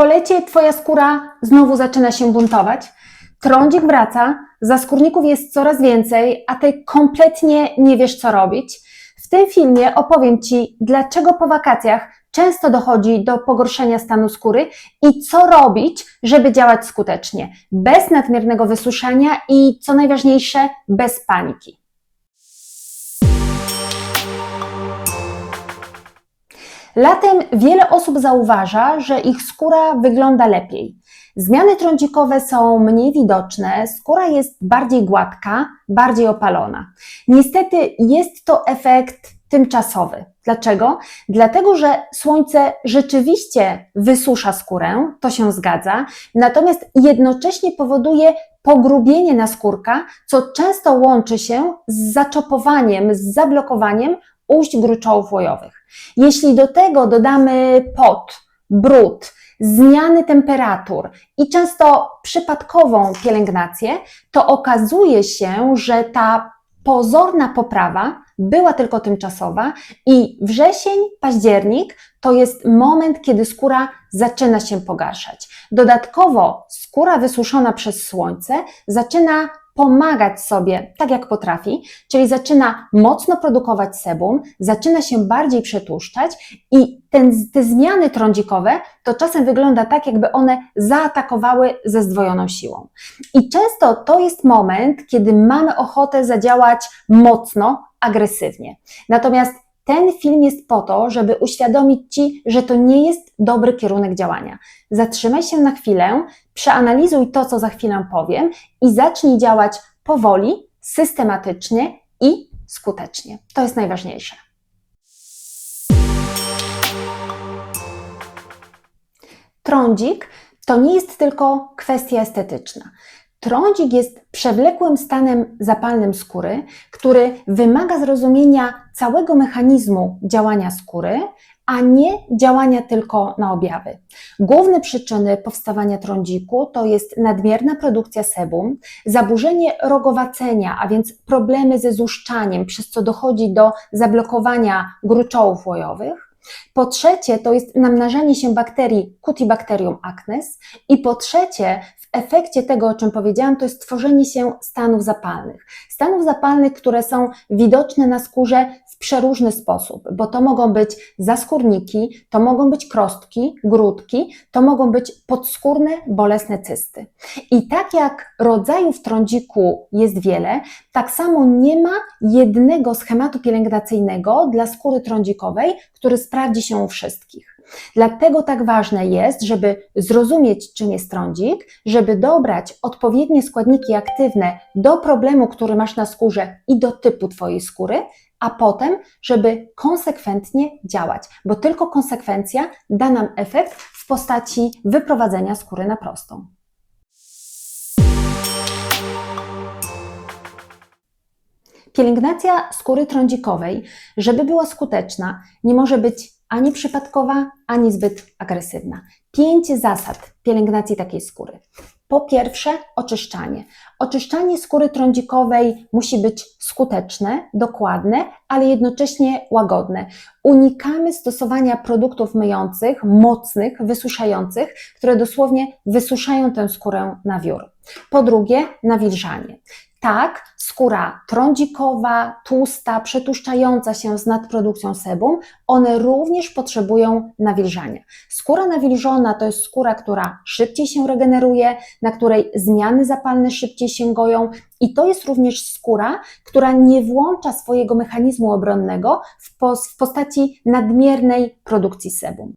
Po lecie Twoja skóra znowu zaczyna się buntować. Trądzik wraca, zaskórników jest coraz więcej, a Ty kompletnie nie wiesz, co robić. W tym filmie opowiem Ci, dlaczego po wakacjach często dochodzi do pogorszenia stanu skóry i co robić, żeby działać skutecznie, bez nadmiernego wysuszania i, co najważniejsze, bez paniki. Latem wiele osób zauważa, że ich skóra wygląda lepiej. Zmiany trądzikowe są mniej widoczne, skóra jest bardziej gładka, bardziej opalona. Niestety jest to efekt tymczasowy. Dlaczego? Dlatego, że słońce rzeczywiście wysusza skórę, to się zgadza, natomiast jednocześnie powoduje pogrubienie naskórka, co często łączy się z zaczopowaniem, z zablokowaniem ujść gruczołów łojowych. Jeśli do tego dodamy pot, brud, zmiany temperatur i często przypadkową pielęgnację, to okazuje się, że ta pozorna poprawa była tylko tymczasowa i wrzesień, październik to jest moment, kiedy skóra zaczyna się pogarszać. Dodatkowo skóra wysuszona przez słońce zaczyna pomagać sobie tak jak potrafi, czyli zaczyna mocno produkować sebum, zaczyna się bardziej przetłuszczać i ten, te zmiany trądzikowe to czasem wygląda tak, jakby one zaatakowały ze zdwojoną siłą. I często to jest moment, kiedy mamy ochotę zadziałać mocno, agresywnie. Natomiast ten film jest po to, żeby uświadomić Ci, że to nie jest dobry kierunek działania. Zatrzymaj się na chwilę, przeanalizuj to, co za chwilę powiem i zacznij działać powoli, systematycznie i skutecznie. To jest najważniejsze. Trądzik to nie jest tylko kwestia estetyczna. Trądzik jest przewlekłym stanem zapalnym skóry, który wymaga zrozumienia całego mechanizmu działania skóry, a nie działania tylko na objawy. Główne przyczyny powstawania trądziku to jest nadmierna produkcja sebum, zaburzenie rogowacenia, a więc problemy ze zuszczaniem, przez co dochodzi do zablokowania gruczołów łojowych. Po trzecie, to jest namnażanie się bakterii Cutibacterium acnes. I po trzecie, w efekcie tego, o czym powiedziałam, to jest tworzenie się stanów zapalnych. Stanów zapalnych, które są widoczne na skórze w przeróżny sposób, bo to mogą być zaskórniki, to mogą być krostki, grudki, to mogą być podskórne, bolesne cysty. I tak jak rodzajów trądziku jest wiele, tak samo nie ma jednego schematu pielęgnacyjnego dla skóry trądzikowej, który sprawdzi się u wszystkich. Dlatego tak ważne jest, żeby zrozumieć, czym jest trądzik, żeby dobrać odpowiednie składniki aktywne do problemu, który masz na skórze i do typu Twojej skóry, a potem, żeby konsekwentnie działać, bo tylko konsekwencja da nam efekt w postaci wyprowadzenia skóry na prostą. Pielęgnacja skóry trądzikowej, żeby była skuteczna, nie może być ani przypadkowa, ani zbyt agresywna. Pięć zasad pielęgnacji takiej skóry. Po pierwsze, oczyszczanie. Oczyszczanie skóry trądzikowej musi być skuteczne, dokładne, ale jednocześnie łagodne. Unikamy stosowania produktów myjących, mocnych, wysuszających, które dosłownie wysuszają tę skórę na wiór. Po drugie, nawilżanie. Tak, skóra trądzikowa, tłusta, przetłuszczająca się z nadprodukcją sebum, one również potrzebują nawilżania. Skóra nawilżona to jest skóra, która szybciej się regeneruje, na której zmiany zapalne szybciej się goją i to jest również skóra, która nie włącza swojego mechanizmu obronnego w, w postaci nadmiernej produkcji sebum.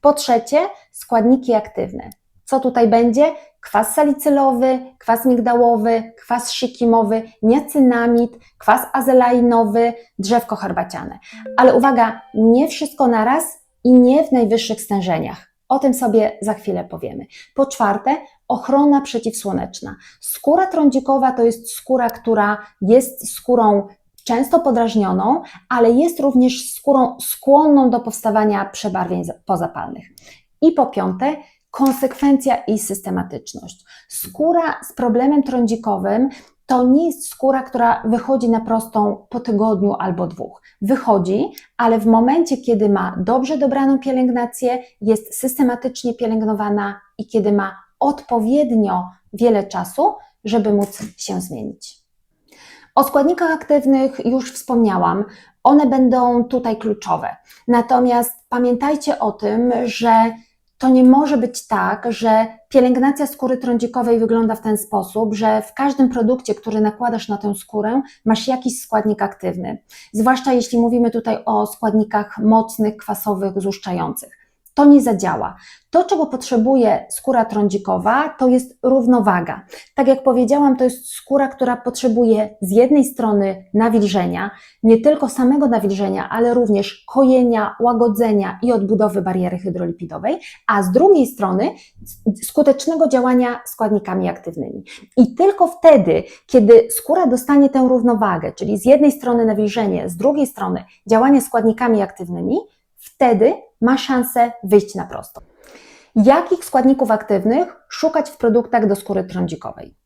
Po trzecie, składniki aktywne. Co tutaj będzie? Kwas salicylowy, kwas migdałowy, kwas szykimowy, niacynamid, kwas azelainowy, drzewko herbaciane. Ale uwaga, nie wszystko naraz i nie w najwyższych stężeniach. O tym sobie za chwilę powiemy. Po czwarte, ochrona przeciwsłoneczna. Skóra trądzikowa to jest skóra, która jest skórą często podrażnioną, ale jest również skórą skłonną do powstawania przebarwień pozapalnych. I po piąte, konsekwencja i systematyczność. Skóra z problemem trądzikowym to nie jest skóra, która wychodzi na prostą po tygodniu albo dwóch. Wychodzi, ale w momencie, kiedy ma dobrze dobraną pielęgnację, jest systematycznie pielęgnowana i kiedy ma odpowiednio wiele czasu, żeby móc się zmienić. O składnikach aktywnych już wspomniałam, one będą tutaj kluczowe. Natomiast pamiętajcie o tym, że to nie może być tak, że pielęgnacja skóry trądzikowej wygląda w ten sposób, że w każdym produkcie, który nakładasz na tę skórę, masz jakiś składnik aktywny. Zwłaszcza jeśli mówimy tutaj o składnikach mocnych, kwasowych, złuszczających. To nie zadziała. To, czego potrzebuje skóra trądzikowa, to jest równowaga. Tak jak powiedziałam, to jest skóra, która potrzebuje z jednej strony nawilżenia, nie tylko samego nawilżenia, ale również kojenia, łagodzenia i odbudowy bariery hydrolipidowej, a z drugiej strony skutecznego działania składnikami aktywnymi. I tylko wtedy, kiedy skóra dostanie tę równowagę, czyli z jednej strony nawilżenie, z drugiej strony działanie składnikami aktywnymi, wtedy ma szansę wyjść na prosto. Jakich składników aktywnych szukać w produktach do skóry trądzikowej?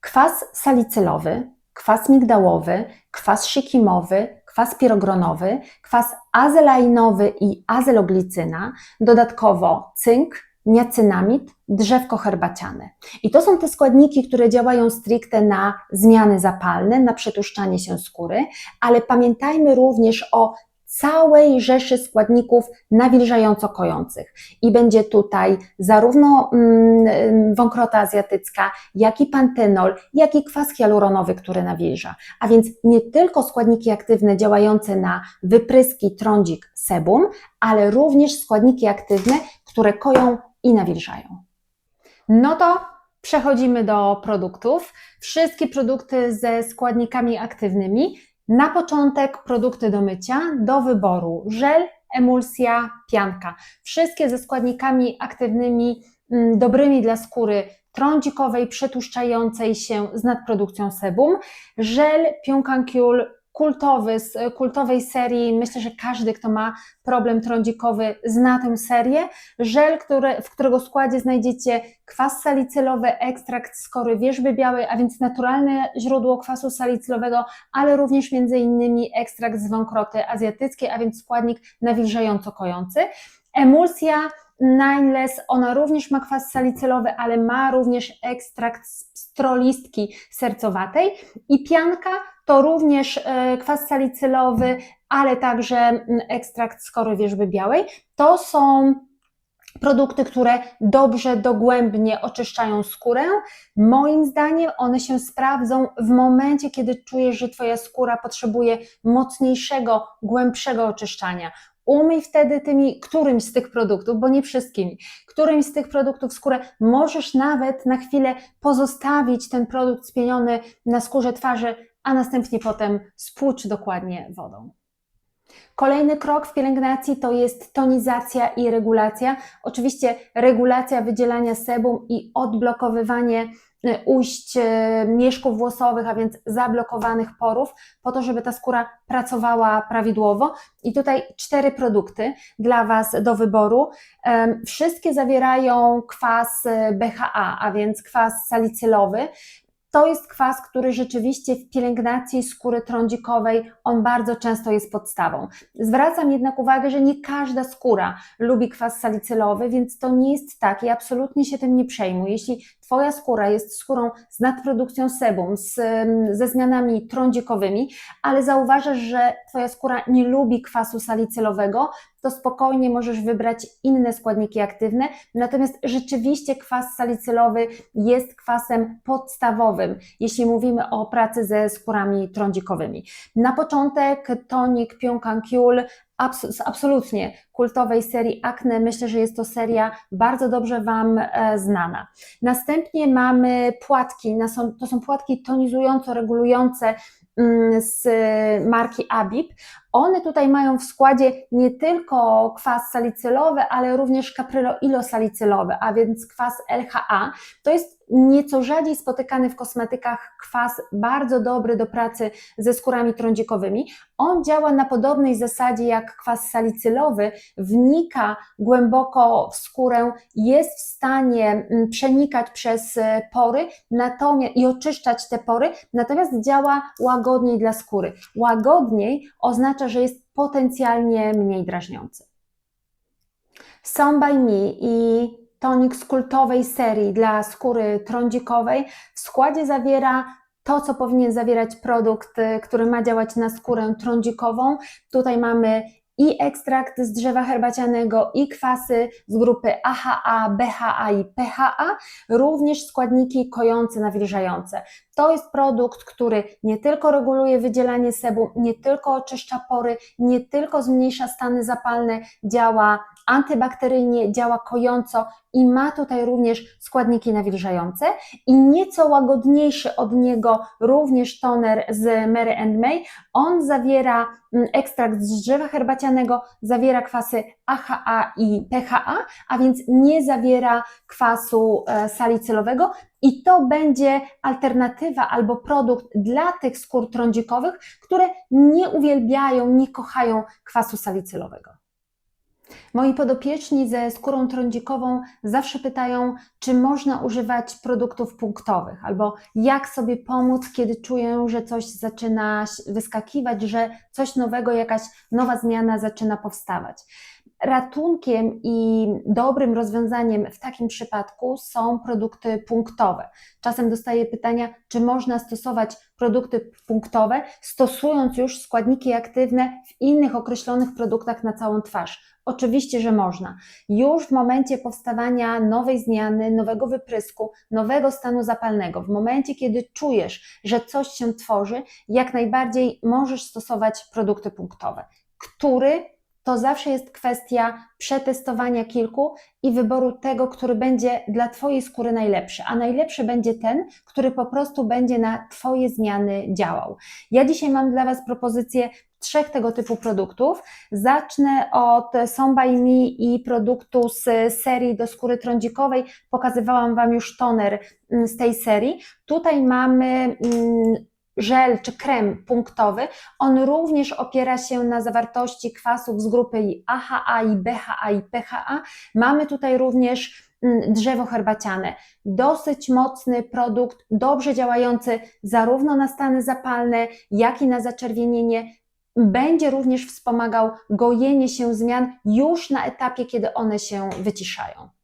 Kwas salicylowy, kwas migdałowy, kwas szykimowy, kwas pirogronowy, kwas azelainowy i azeloglicyna, dodatkowo cynk, niacynamid, drzewko herbaciane. I to są te składniki, które działają stricte na zmiany zapalne, na przetłuszczanie się skóry, ale pamiętajmy również o całej rzeszy składników nawilżająco-kojących. I będzie tutaj zarówno mm, wąkrota azjatycka, jak i pantynol, jak i kwas hialuronowy, który nawilża. A więc nie tylko składniki aktywne działające na wypryski, trądzik, sebum, ale również składniki aktywne, które koją i nawilżają. No to przechodzimy do produktów. Wszystkie produkty ze składnikami aktywnymi na początek produkty do mycia, do wyboru żel, emulsja, pianka. Wszystkie ze składnikami aktywnymi, mm, dobrymi dla skóry trądzikowej, przetłuszczającej się z nadprodukcją sebum. Żel Pionkankul kultowy, z kultowej serii. Myślę, że każdy, kto ma problem trądzikowy, zna tę serię. Żel, który, w którego składzie znajdziecie kwas salicylowy, ekstrakt z kory wierzby białej, a więc naturalne źródło kwasu salicylowego, ale również między innymi ekstrakt z wąkroty azjatyckiej, a więc składnik nawilżająco kojący. Emulsja Nineless, ona również ma kwas salicylowy, ale ma również ekstrakt z trolistki sercowatej i pianka to również e, kwas salicylowy, ale także ekstrakt z kory wierzby białej. To są produkty, które dobrze, dogłębnie oczyszczają skórę. Moim zdaniem one się sprawdzą w momencie, kiedy czujesz, że Twoja skóra potrzebuje mocniejszego, głębszego oczyszczania. Umyj wtedy tymi którymś z tych produktów, bo nie wszystkimi, którymś z tych produktów skórę. Możesz nawet na chwilę pozostawić ten produkt spieniony na skórze twarzy, a następnie potem spłucz dokładnie wodą. Kolejny krok w pielęgnacji to jest tonizacja i regulacja. Oczywiście regulacja wydzielania sebum i odblokowywanie ujść y, mieszków włosowych, a więc zablokowanych porów, po to, żeby ta skóra pracowała prawidłowo. I tutaj cztery produkty dla Was do wyboru. Wszystkie zawierają kwas y, BHA, a więc kwas salicylowy. To jest kwas, który rzeczywiście w pielęgnacji skóry trądzikowej, on bardzo często jest podstawą. Zwracam jednak uwagę, że nie każda skóra lubi kwas salicylowy, więc to nie jest tak i absolutnie się tym nie przejmuj. Jeśli Twoja skóra jest skórą z nadprodukcją sebum, z, ze zmianami trądzikowymi, ale zauważasz, że Twoja skóra nie lubi kwasu salicylowego, to spokojnie możesz wybrać inne składniki aktywne. Natomiast rzeczywiście kwas salicylowy jest kwasem podstawowym, jeśli mówimy o pracy ze skórami trądzikowymi. Na początek tonik Pionkankul absolutnie kultowej serii Acne. Myślę, że jest to seria bardzo dobrze Wam e, znana. Następnie mamy płatki. To są płatki tonizująco regulujące mm, z marki Abib. One tutaj mają w składzie nie tylko kwas salicylowy, ale również kapryloilosalicylowy, a więc kwas LHA. To jest nieco rzadziej spotykany w kosmetykach kwas, bardzo dobry do pracy ze skórami trądzikowymi. On działa na podobnej zasadzie jak kwas salicylowy, wnika głęboko w skórę, jest w stanie mm, przenikać przez e, pory natomiast, i oczyszczać te pory, natomiast działa łagodniej dla skóry. Łagodniej oznacza, że jest potencjalnie mniej drażniący. Some by Me i tonik z kultowej serii dla skóry trądzikowej w składzie zawiera to, co powinien zawierać produkt, y, który ma działać na skórę trądzikową. Tutaj mamy i ekstrakt z drzewa herbacianego, i kwasy z grupy AHA, BHA i PHA, również składniki kojące, nawilżające. To jest produkt, który nie tylko reguluje wydzielanie sebum, nie tylko oczyszcza pory, nie tylko zmniejsza stany zapalne, działa antybakteryjnie, działa kojąco i ma tutaj również składniki nawilżające i nieco łagodniejszy od niego również toner z Mary and May. On zawiera mm, ekstrakt z drzewa herbacianego, zawiera kwasy AHA i PHA, a więc nie zawiera kwasu e, salicylowego i to będzie alternatywa albo produkt dla tych skór trądzikowych, które nie uwielbiają, nie kochają kwasu salicylowego. Moi podopieczni ze skórą trądzikową zawsze pytają, czy można używać produktów punktowych, albo jak sobie pomóc, kiedy czuję, że coś zaczyna wyskakiwać, że coś nowego, jakaś nowa zmiana zaczyna powstawać. Ratunkiem i dobrym rozwiązaniem w takim przypadku są produkty punktowe. Czasem dostaję pytania, czy można stosować produkty punktowe, stosując już składniki aktywne w innych określonych produktach na całą twarz. Oczywiście, że można. Już w momencie powstawania nowej zmiany, nowego wyprysku, nowego stanu zapalnego, w momencie, kiedy czujesz, że coś się tworzy, jak najbardziej możesz stosować produkty punktowe. Który to zawsze jest kwestia przetestowania kilku i wyboru tego, który będzie dla Twojej skóry najlepszy, a najlepszy będzie ten, który po prostu będzie na Twoje zmiany działał. Ja dzisiaj mam dla Was propozycję trzech tego typu produktów. Zacznę od Some by Me i produktu z serii do skóry trądzikowej. Pokazywałam Wam już toner mm, z tej serii. Tutaj mamy mm, żel czy krem punktowy, on również opiera się na zawartości kwasów z grupy AHA i BHA i PHA. Mamy tutaj również mm, drzewo herbaciane. Dosyć mocny produkt, dobrze działający zarówno na stany zapalne, jak i na zaczerwienienie. Będzie również wspomagał gojenie się zmian już na etapie, kiedy one się wyciszają.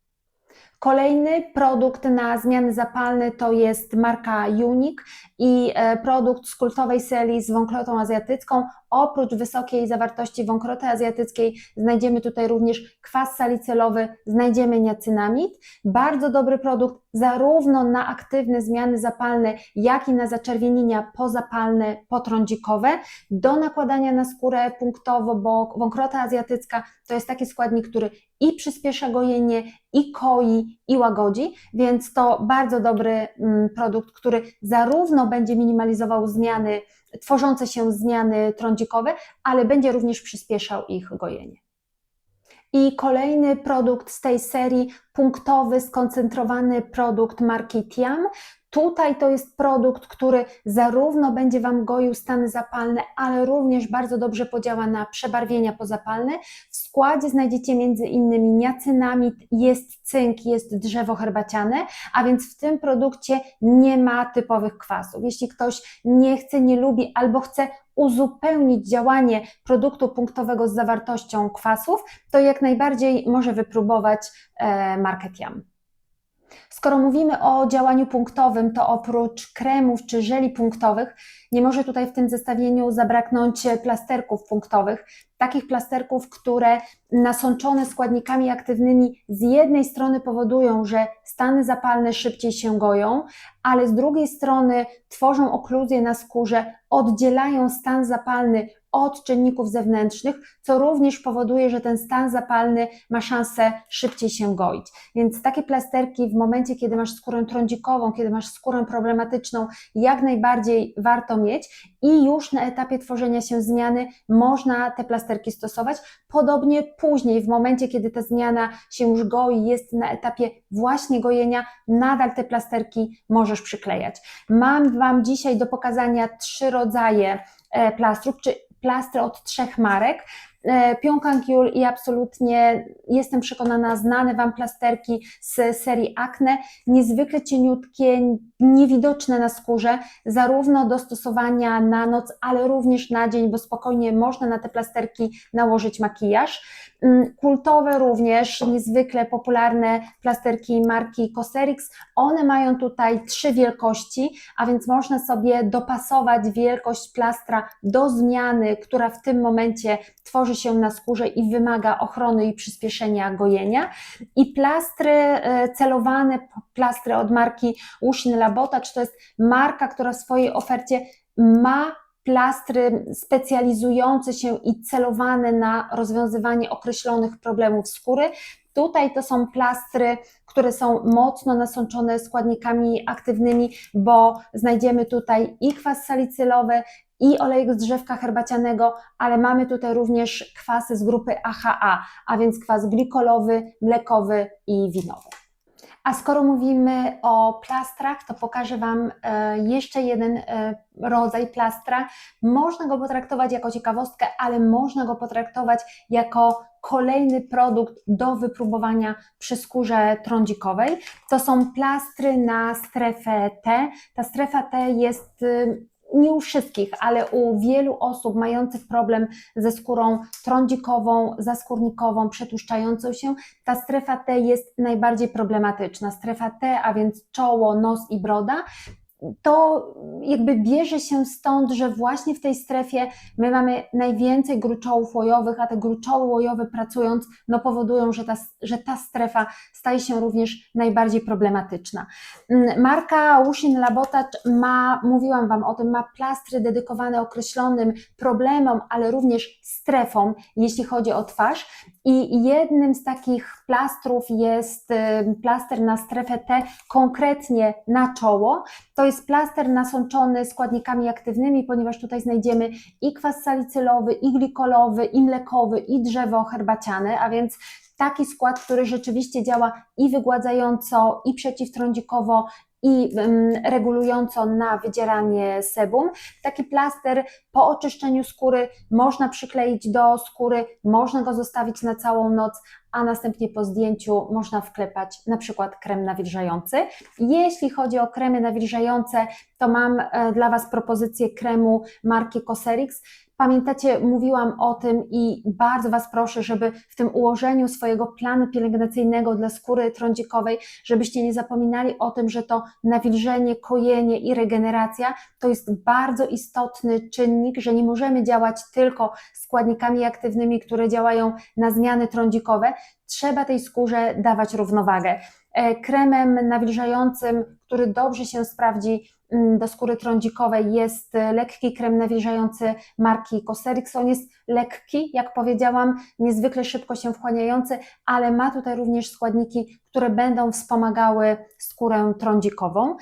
Kolejny produkt na zmiany zapalne to jest marka Unique i e, produkt z kultowej serii z wąkrotą azjatycką. Oprócz wysokiej zawartości wąkroty azjatyckiej znajdziemy tutaj również kwas salicylowy, znajdziemy niacynamid. Bardzo dobry produkt zarówno na aktywne zmiany zapalne, jak i na zaczerwienienia pozapalne, potrądzikowe. Do nakładania na skórę punktowo, bo wąkrota azjatycka to jest taki składnik, który i przyspiesza gojenie, i koi, i łagodzi, więc to bardzo dobry mm, produkt, który zarówno będzie minimalizował zmiany, tworzące się zmiany trądzikowe, ale będzie również przyspieszał ich gojenie. I kolejny produkt z tej serii, punktowy, skoncentrowany produkt marki Tiam. Tutaj to jest produkt, który zarówno będzie Wam goił stany zapalne, ale również bardzo dobrze podziała na przebarwienia pozapalne. W składzie znajdziecie między innymi niacynamid, jest cynk, jest drzewo herbaciane, a więc w tym produkcie nie ma typowych kwasów. Jeśli ktoś nie chce, nie lubi albo chce uzupełnić działanie produktu punktowego z zawartością kwasów, to jak najbardziej może wypróbować e, Market Yam. Skoro mówimy o działaniu punktowym, to oprócz kremów czy żeli punktowych, nie może tutaj w tym zestawieniu zabraknąć plasterków punktowych. Takich plasterków, które nasączone składnikami aktywnymi z jednej strony powodują, że stany zapalne szybciej się goją, ale z drugiej strony tworzą okluzję na skórze, oddzielają stan zapalny od czynników zewnętrznych, co również powoduje, że ten stan zapalny ma szansę szybciej się goić. Więc takie plasterki w momencie, kiedy masz skórę trądzikową, kiedy masz skórę problematyczną, jak najbardziej warto mieć i już na etapie tworzenia się zmiany można te plasterki stosować. Podobnie później, w momencie, kiedy ta zmiana się już goi, jest na etapie właśnie gojenia, nadal te plasterki możesz przyklejać. Mam Wam dzisiaj do pokazania trzy rodzaje e, plastrów, czy plastry od trzech marek. E, Pionkang i absolutnie jestem przekonana, znane Wam plasterki z serii Acne, niezwykle cieniutkie, niewidoczne na skórze, zarówno do stosowania na noc, ale również na dzień, bo spokojnie można na te plasterki nałożyć makijaż. Mm, Kultowe również, niezwykle popularne plasterki marki Cosrx. One mają tutaj trzy wielkości, a więc można sobie dopasować wielkość plastra do zmiany, która w tym momencie tworzy się na skórze i wymaga ochrony i przyspieszenia gojenia. I plastry e, celowane, plastry od marki Łusin Labotacz, to jest marka, która w swojej ofercie ma plastry specjalizujące się i celowane na rozwiązywanie określonych problemów skóry. Tutaj to są plastry, które są mocno nasączone składnikami aktywnymi, bo znajdziemy tutaj i kwas salicylowy, i olejek z drzewka herbacianego, ale mamy tutaj również kwasy z grupy AHA, a więc kwas glikolowy, mlekowy i winowy. A skoro mówimy o plastrach, to pokażę Wam e, jeszcze jeden e, rodzaj plastra. Można go potraktować jako ciekawostkę, ale można go potraktować jako kolejny produkt do wypróbowania przy skórze trądzikowej. To są plastry na strefę T. Ta strefa T jest y, nie u wszystkich, ale u wielu osób mających problem ze skórą trądzikową, zaskórnikową, przetłuszczającą się, ta strefa T jest najbardziej problematyczna. Strefa T, a więc czoło, nos i broda, to jakby bierze się stąd, że właśnie w tej strefie my mamy najwięcej gruczołów łojowych, a te gruczoły łojowe pracując, no powodują, że ta, że ta strefa staje się również najbardziej problematyczna. Mm, Marka Łusin Labotacz ma, mówiłam Wam o tym, ma plastry dedykowane określonym problemom, ale również strefom, jeśli chodzi o twarz. I jednym z takich plastrów jest plaster na strefę T, konkretnie na czoło. To jest plaster nasączony składnikami aktywnymi, ponieważ tutaj znajdziemy i kwas salicylowy, i glikolowy, i mlekowy, i drzewo herbaciane, a więc taki skład, który rzeczywiście działa i wygładzająco, i przeciwtrądzikowo, i regulująco na wydzieranie sebum. Taki plaster po oczyszczeniu skóry można przykleić do skóry, można go zostawić na całą noc, a następnie po zdjęciu można wklepać na przykład krem nawilżający. Jeśli chodzi o kremy nawilżające, to mam e, dla Was propozycję kremu marki Cosrx. Pamiętacie, mówiłam o tym i bardzo Was proszę, żeby w tym ułożeniu swojego planu pielęgnacyjnego dla skóry trądzikowej, żebyście nie zapominali o tym, że to nawilżenie, kojenie i regeneracja to jest bardzo istotny czynnik, że nie możemy działać tylko składnikami aktywnymi, które działają na zmiany trądzikowe. Trzeba tej skórze dawać równowagę. E, kremem nawilżającym, który dobrze się sprawdzi mm, do skóry trądzikowej jest e, lekki krem nawilżający marki Cosrx. On jest lekki, jak powiedziałam, niezwykle szybko się wchłaniający, ale ma tutaj również składniki, które będą wspomagały skórę trądzikową.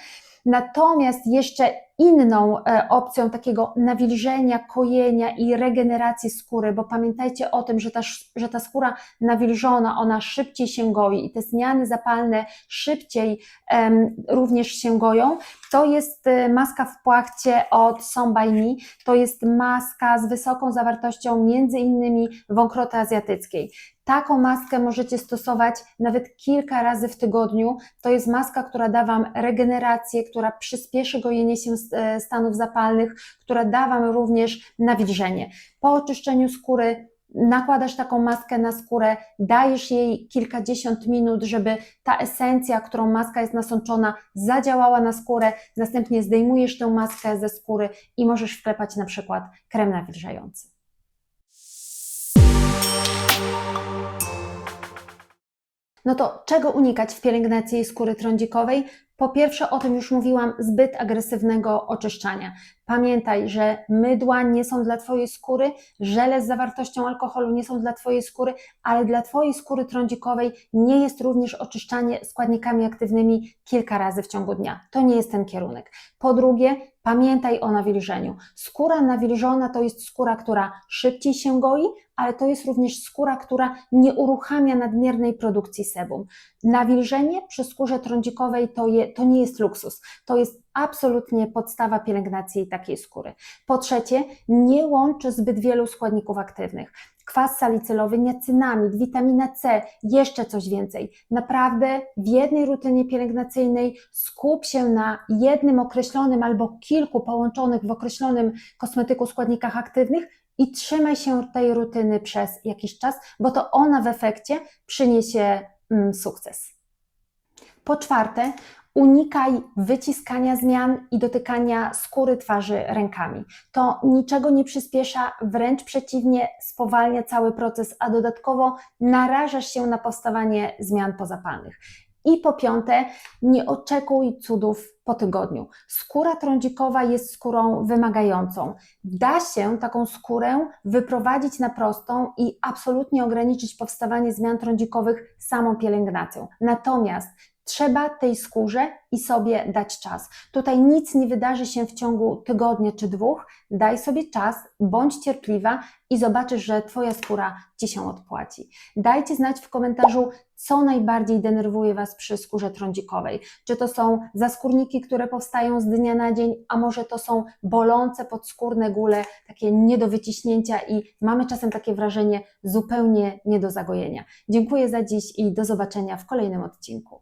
Natomiast jeszcze inną e, opcją takiego nawilżenia, kojenia i regeneracji skóry, bo pamiętajcie o tym, że ta, że ta skóra nawilżona, ona szybciej się goi i te zmiany zapalne szybciej um, również się goją, to jest e, maska w płachcie od Me, to jest maska z wysoką zawartością między innymi wąkroty azjatyckiej. Taką maskę możecie stosować nawet kilka razy w tygodniu. To jest maska, która da Wam regenerację, która przyspieszy gojenie się e, stanów zapalnych, która da Wam również nawilżenie. Po oczyszczeniu skóry nakładasz taką maskę na skórę, dajesz jej kilkadziesiąt minut, żeby ta esencja, którą maska jest nasączona, zadziałała na skórę, następnie zdejmujesz tę maskę ze skóry i możesz wklepać na przykład krem nawilżający. No to czego unikać w pielęgnacji skóry trądzikowej? Po pierwsze, o tym już mówiłam, zbyt agresywnego oczyszczania. Pamiętaj, że mydła nie są dla Twojej skóry, żele z zawartością alkoholu nie są dla Twojej skóry, ale dla Twojej skóry trądzikowej nie jest również oczyszczanie składnikami aktywnymi kilka razy w ciągu dnia. To nie jest ten kierunek. Po drugie, pamiętaj o nawilżeniu. Skóra nawilżona to jest skóra, która szybciej się goi, ale to jest również skóra, która nie uruchamia nadmiernej produkcji sebum. Nawilżenie przy skórze trądzikowej to, je, to nie jest luksus, to jest absolutnie podstawa pielęgnacji takiej skóry. Po trzecie, nie łączy zbyt wielu składników aktywnych. Kwas salicylowy, niacynamid, witamina C, jeszcze coś więcej. Naprawdę w jednej rutynie pielęgnacyjnej skup się na jednym określonym albo kilku połączonych w określonym kosmetyku składnikach aktywnych i trzymaj się tej rutyny przez jakiś czas, bo to ona w efekcie przyniesie mm, sukces. Po czwarte, unikaj wyciskania zmian i dotykania skóry twarzy rękami. To niczego nie przyspiesza, wręcz przeciwnie, spowalnia cały proces, a dodatkowo narażasz się na powstawanie zmian pozapalnych. I po piąte, nie oczekuj cudów po tygodniu. Skóra trądzikowa jest skórą wymagającą. Da się taką skórę wyprowadzić na prostą i absolutnie ograniczyć powstawanie zmian trądzikowych samą pielęgnacją. Natomiast trzeba tej skórze i sobie dać czas. Tutaj nic nie wydarzy się w ciągu tygodnia czy dwóch. Daj sobie czas, bądź cierpliwa i zobaczysz, że Twoja skóra Ci się odpłaci. Dajcie znać w komentarzu, co najbardziej denerwuje Was przy skórze trądzikowej. Czy to są zaskórniki, które powstają z dnia na dzień, a może to są bolące podskórne góle, takie nie do wyciśnięcia i mamy czasem takie wrażenie zupełnie nie do zagojenia. Dziękuję za dziś i do zobaczenia w kolejnym odcinku.